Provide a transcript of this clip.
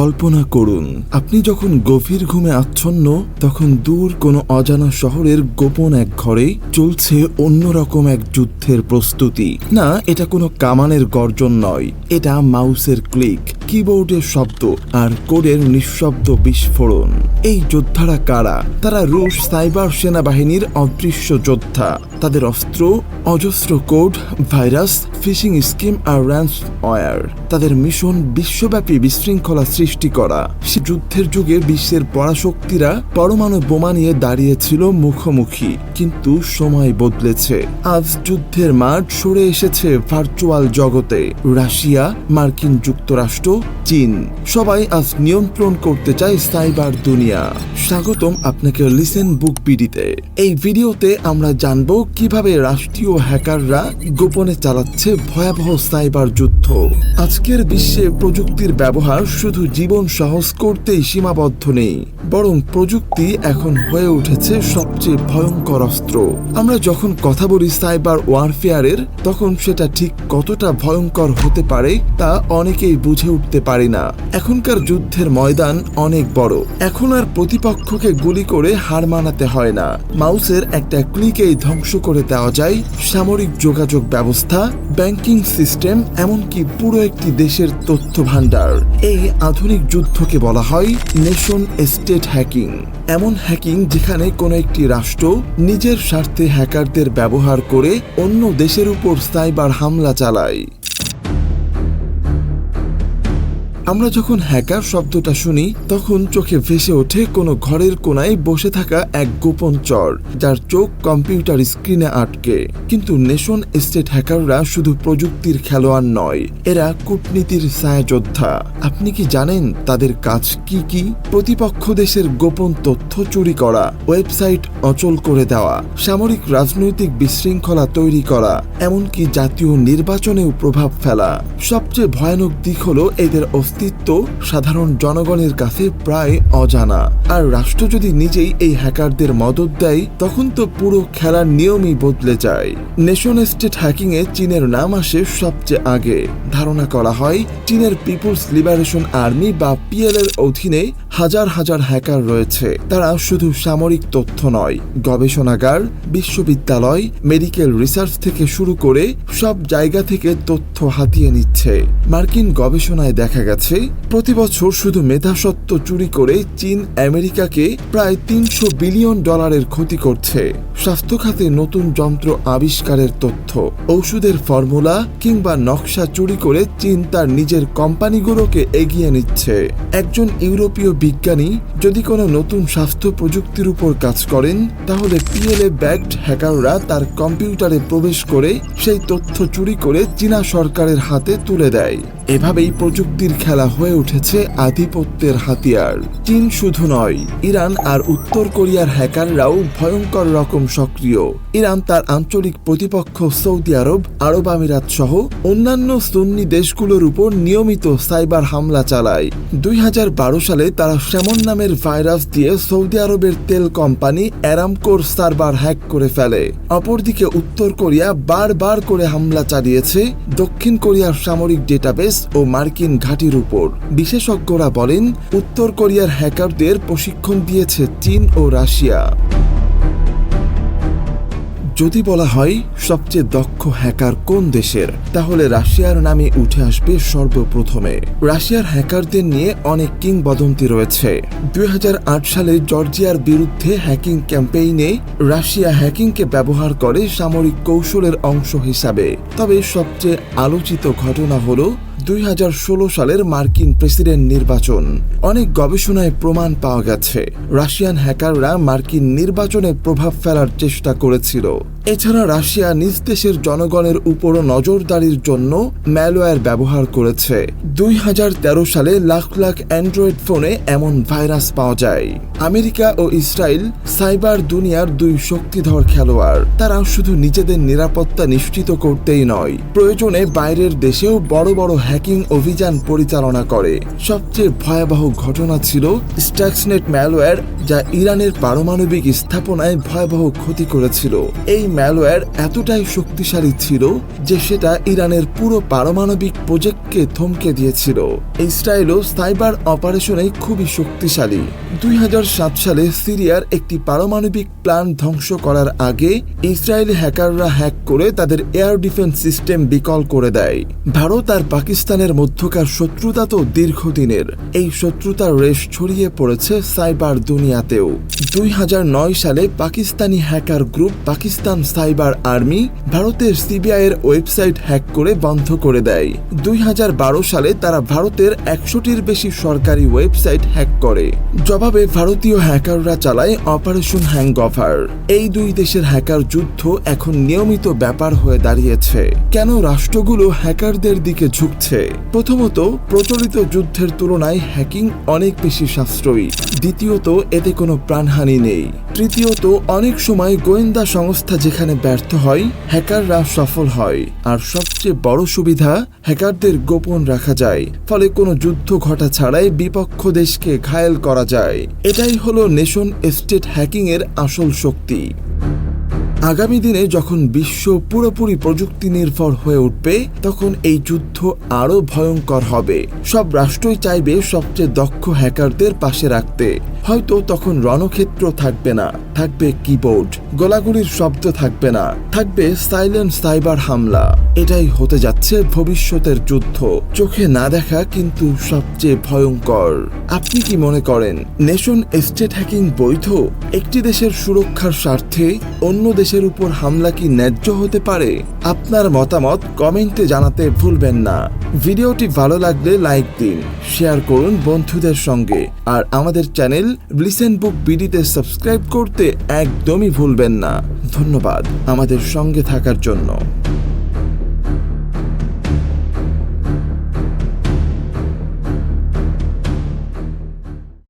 কল্পনা করুন, আপনি যখন গভীর ঘুমে আচ্ছন্ন, তখন দূর কোনো অজানা শহরের গোপন এক ঘরে চলছে অন্যরকম এক যুদ্ধের প্রস্তুতি। না, এটা কোনো কামানের গর্জন নয়, এটা মাউসের ক্লিক। কিবোর্ডের শব্দ আর কোডের নিঃশব্দ বিস্ফোরণ। এই যোদ্ধারা কারা? তারা রুশ সাইবার সেনাবাহিনীর অদৃশ্য যোদ্ধা। তাদের অস্ত্র, অজস্র কোড, ভাইরাস, ফিশিং স্কিম আর র্যান্স ওয়ার তাদের মিশন বিশ্বব্যাপী বিশৃঙ্খলা সৃষ্টি করা। সে যুদ্ধের যুগে বিশ্বের পরাশক্তিরা পরমাণু বোমা নিয়ে দাঁড়িয়েছিল মুখোমুখি, কিন্তু সময় বদলেছে। আজ যুদ্ধের মাঠ সরে এসেছে ভার্চুয়াল জগতে। রাশিয়া, মার্কিন যুক্তরাষ্ট্র চীন। সবাই আজ নিয়ন্ত্রণ করতে চায় সাইবার দুনিয়া। স্বাগতম আপনাকে লিসেন বুক বিডিতে। এই ভিডিওতে আমরা জানব কীভাবে রাষ্ট্রীয় হ্যাকাররা গোপনে চালাচ্ছে ভয়াবহ সাইবার যুদ্ধ। আজকের বিশ্বে প্রযুক্তির ব্যবহার শুধু জীবন সহজ করতেই সীমাবদ্ধ নেই, বরং প্রযুক্তি এখন হয়ে উঠেছে সবচেয়ে ভয়ঙ্কর অস্ত্র। আমরা যখন কথা বলি সাইবার ওয়ারফেয়ারের, তখন সেটা ঠিক কতটা ভয়ঙ্কর হতে পারে তা অনেকেই বুঝে উঠতে পারে না। এখনকার যুদ্ধের ময়দান অনেক বড়। এখন আর প্রতিপক্ষকে গুলি করে হার মানাতে হয় না। মাউসের একটা ক্লিকেই ধ্বংস করে দেওয়া যায় সামরিক যোগাযোগ ব্যবস্থা, ব্যাংকিং সিস্টেম, এমনকি পুরো একটি দেশের তথ্য ভাণ্ডার। এই আধুনিক যুদ্ধকে বলা হয় নেশন স্টেট হ্যাকিং। এমন হ্যাকিং যেখানে কোনো একটি রাষ্ট্র নিজের স্বার্থে হ্যাকারদের ব্যবহার করে অন্য দেশের উপর সাইবার হামলা চালায়। আমরা যখন হ্যাকার শব্দটা শুনি, তখন চোখে ভেসে ওঠে কোনো ঘরের কোনায় বসে থাকা এক গোপন চর, যার চোখ কম্পিউটার স্ক্রিনে আটকে। কিন্তু নেশন স্টেট হ্যাকাররা শুধু প্রযুক্তির খেলোয়াড় নয়, এরা কূটনীতির ছায়াযোদ্ধা। আপনি কি জানেন তাদের কাজ কি কি? প্রতিপক্ষ দেশের গোপন তথ্য চুরি করা, ওয়েবসাইট অচল করে দেওয়া, সামরিক রাজনৈতিক বিশৃঙ্খলা তৈরি করা, এমনকি জাতীয় নির্বাচনেও প্রভাব ফেলা। সবচেয়ে ভয়ানক দিক হলো এদের অস্তিত্ব সাধারণ জনগণের কাছে প্রায় অজানা। আর রাষ্ট্র যদি নিজেই এই হ্যাকারদের মদত দেয়, তখন তো পুরো খেলার নিয়মই বদলে যায়। নেশন স্টেট হ্যাকিং এ চীনের নাম আসে সবচেয়ে আগে। ধারণা করা হয়, চীনের পিপুলস লিবারেশন আর্মি বা পিএল এর অধীনে হাজার হাজার হ্যাকার রয়েছে। তারা শুধু সামরিক তথ্য নয়, গবেষণাগার, বিশ্ববিদ্যালয়, মেডিকেল রিসার্চ থেকে শুরু করে সব জায়গা থেকে তথ্য হাতিয়ে নিচ্ছে। মার্কিন গবেষণায় দেখা গেছে প্রতি বছর শুধু মেধাসত্ব চুরি করে চীন আমেরিকাকে প্রায় তিনশো বিলিয়ন ডলারের ক্ষতি করছে। স্বাস্থ্য খাতে নতুন যন্ত্র আবিষ্কারের তথ্য, ঔষধের ফর্মুলা কিংবা নকশা চুরি করে চীন তার নিজের কোম্পানিগুলোকে এগিয়ে নিচ্ছে। একজন ইউরোপীয় বিজ্ঞানী যদি কোনো নতুন স্বাস্থ্য প্রযুক্তির উপর কাজ করেন, তাহলে পিএলএ ব্যাগড হ্যাকাররা তার কম্পিউটারে প্রবেশ করে সেই তথ্য চুরি করে চীনা সরকারের হাতে তুলে দেয়। এভাবেই প্রযুক্তির খেলা হয়ে উঠেছে আধিপত্যের হাতিয়ার। চীন শুধু নয়, ইরান আর উত্তর কোরিয়ার হ্যাকাররাও ভয়ঙ্কর রকম সক্রিয়। ইরান তার আঞ্চলিক প্রতিপক্ষ সৌদি আরব আরব আমিরাত সহ অন্যান্য সুন্নি দেশগুলোর উপর নিয়মিত সাইবার হামলা চালায়। দুই হাজার বারো সালে তারা শ্যামন নামের ভাইরাস দিয়ে সৌদি আরবের তেল কোম্পানি অ্যারামকোর সার্ভার হ্যাক করে ফেলে। অপরদিকে উত্তর কোরিয়া বারবার করে হামলা চালিয়েছে দক্ষিণ কোরিয়ার সামরিক ডেটাবেস ও মার্কিন ঘাঁটির উপর। বিশেষজ্ঞরা বলেন, উত্তর কোরিয়ার হ্যাকারদের প্রশিক্ষণ দিয়েছে চীন ও রাশিয়া। যদি বলা হয় সবচেয়ে দক্ষ হ্যাকার কোন দেশের, তাহলে রাশিয়ার নামে উঠে আসবে সর্বপ্রথমে। রাশিয়ার হ্যাকারদের নিয়ে অনেক কিংবদন্তি রয়েছে। দুই হাজার আট সালে জর্জিয়ার বিরুদ্ধে হ্যাকিং ক্যাম্পেইনে রাশিয়া হ্যাকিংকে ব্যবহার করে সামরিক কৌশলের অংশ হিসাবে। তবে সবচেয়ে আলোচিত ঘটনা হলো দুই হাজার ষোলো সালের মার্কিন প্রেসিডেন্ট নির্বাচন। অনেক গবেষণায় প্রমাণ পাওয়া গেছে। রাশিয়ান হ্যাকাররা মার্কিন নির্বাচনে প্রভাব ফেলার চেষ্টা করেছিল। এছাড়া রাশিয়া নিজ দেশের জনগণের উপরও নজরদারির জন্য ম্যালওয়্যার ব্যবহার করেছে। দুই হাজার তেরো সালে লাখ লাখ অ্যান্ড্রয়েড ফোনে এমন ভাইরাস পাওয়া যায়। আমেরিকা ও ইসরায়েল সাইবার দুনিয়ার দুই শক্তিধর খেলোয়াড়। তারা শুধু নিজেদের নিরাপত্তা নিশ্চিত করতেই নয়, প্রয়োজনে বাইরের দেশেও বড় বড় হ্যাকিং অভিযান পরিচালনা করে। সবচেয়ে ভয়াবহ ঘটনা ছিল স্ট্যাক্সনেট ম্যালওয়্যার যা ইরানের পারমাণবিক স্থাপনায় ভয়াবহ ক্ষতি করেছিল। এই ম্যালওয়্যার এতটাই শক্তিশালী ছিল যে সেটা ইরানের পুরো পারমাণবিক প্রজেক্টকে থমকে দিয়েছিল। ইসরায়েলও সাইবার অপারেশনে খুবই শক্তিশালী। দুই হাজার সাত সালে সিরিয়ার একটি পারমাণবিক প্ল্যান ধ্বংস করার আগে ইসরায়েলি হ্যাকাররা হ্যাক করে তাদের এয়ার ডিফেন্স সিস্টেম বিকল করে দেয়। ভারত আর পাকিস্তানের মধ্যকার শত্রুতা তো দীর্ঘদিনের। এই শত্রুতার রেশ ছড়িয়ে পড়েছে সাইবার দুনিয়াতেও। দুই হাজার নয় সালে Pakistani hacker group Pakistan cyber army ভারতের সিবিআই এর ওয়েবসাইট হ্যাক করে বন্ধ করে দেয়। দুই হাজার বারো সালে তারা ভারতের একশোটির বেশি সরকারি ওয়েবসাইট হ্যাক করে। জবাবে ভারতীয় হ্যাকাররা চালায় অপারেশন হ্যাংওভার। এই দুই দেশের হ্যাকার যুদ্ধ এখন নিয়মিত ব্যাপার হয়ে দাঁড়িয়েছে। কেন রাষ্ট্রগুলো হ্যাকারদের দিকে ঝুঁকছে? প্রথমত, প্রচলিত যুদ্ধের তুলনায় হ্যাকিং অনেক বেশি সাশ্রয়ী। দ্বিতীয়ত, এতে কোনো প্রাণহানি নেই। তৃতীয়ত, অনেক সময় গোয়েন্দা সংস্থা যেখানে ব্যর্থ হয়, হ্যাকাররা সফল হয়। আর সবচেয়ে বড় সুবিধা, হ্যাকারদের গোপন রাখা যায়। ফলে কোনো যুদ্ধ ঘটা ছাড়াই বিপক্ষ দেশকে ঘায়েল করা যায়। এটাই হলো নেশন স্টেট হ্যাকিং এর আসল শক্তি। আগামী দিনে যখন বিশ্ব পুরোপুরি প্রযুক্তি নির্ভর হয়ে উঠবে, তখন এই যুদ্ধ আরও ভয়ঙ্কর হবে। সব রাষ্ট্রই চাইবে সবচেয়ে দক্ষ হ্যাকারদের পাশে রাখতে। হয়তো তখন রণক্ষেত্র থাকবে না। থাকবে কিবোর্ড। গোলাগুলির শব্দ থাকবে না। থাকবে সাইলেন্ট সাইবার হামলা। এটাই হতে যাচ্ছে ভবিষ্যতের যুদ্ধ। চোখে না দেখা কিন্তু সবচেয়ে ভয়ঙ্কর। আপনি কি মনে করেন, নেশন স্টেট হ্যাকিং বৈধ? একটি দেশের সুরক্ষার স্বার্থে অন্য দেশের উপর হামলা কি ন্যায্য হতে পারে? আপনার মতামত কমেন্টে জানাতে ভুলবেন না। ভিডিওটি ভালো লাগলে লাইক দিন, শেয়ার করুন বন্ধুদের সঙ্গে। আর আমাদের চ্যানেল লিসেন বুক বিডিতে সাবস্ক্রাইব করতে একদমই ভুলবেন না। ধন্যবাদ আমাদের সঙ্গে থাকার জন্য।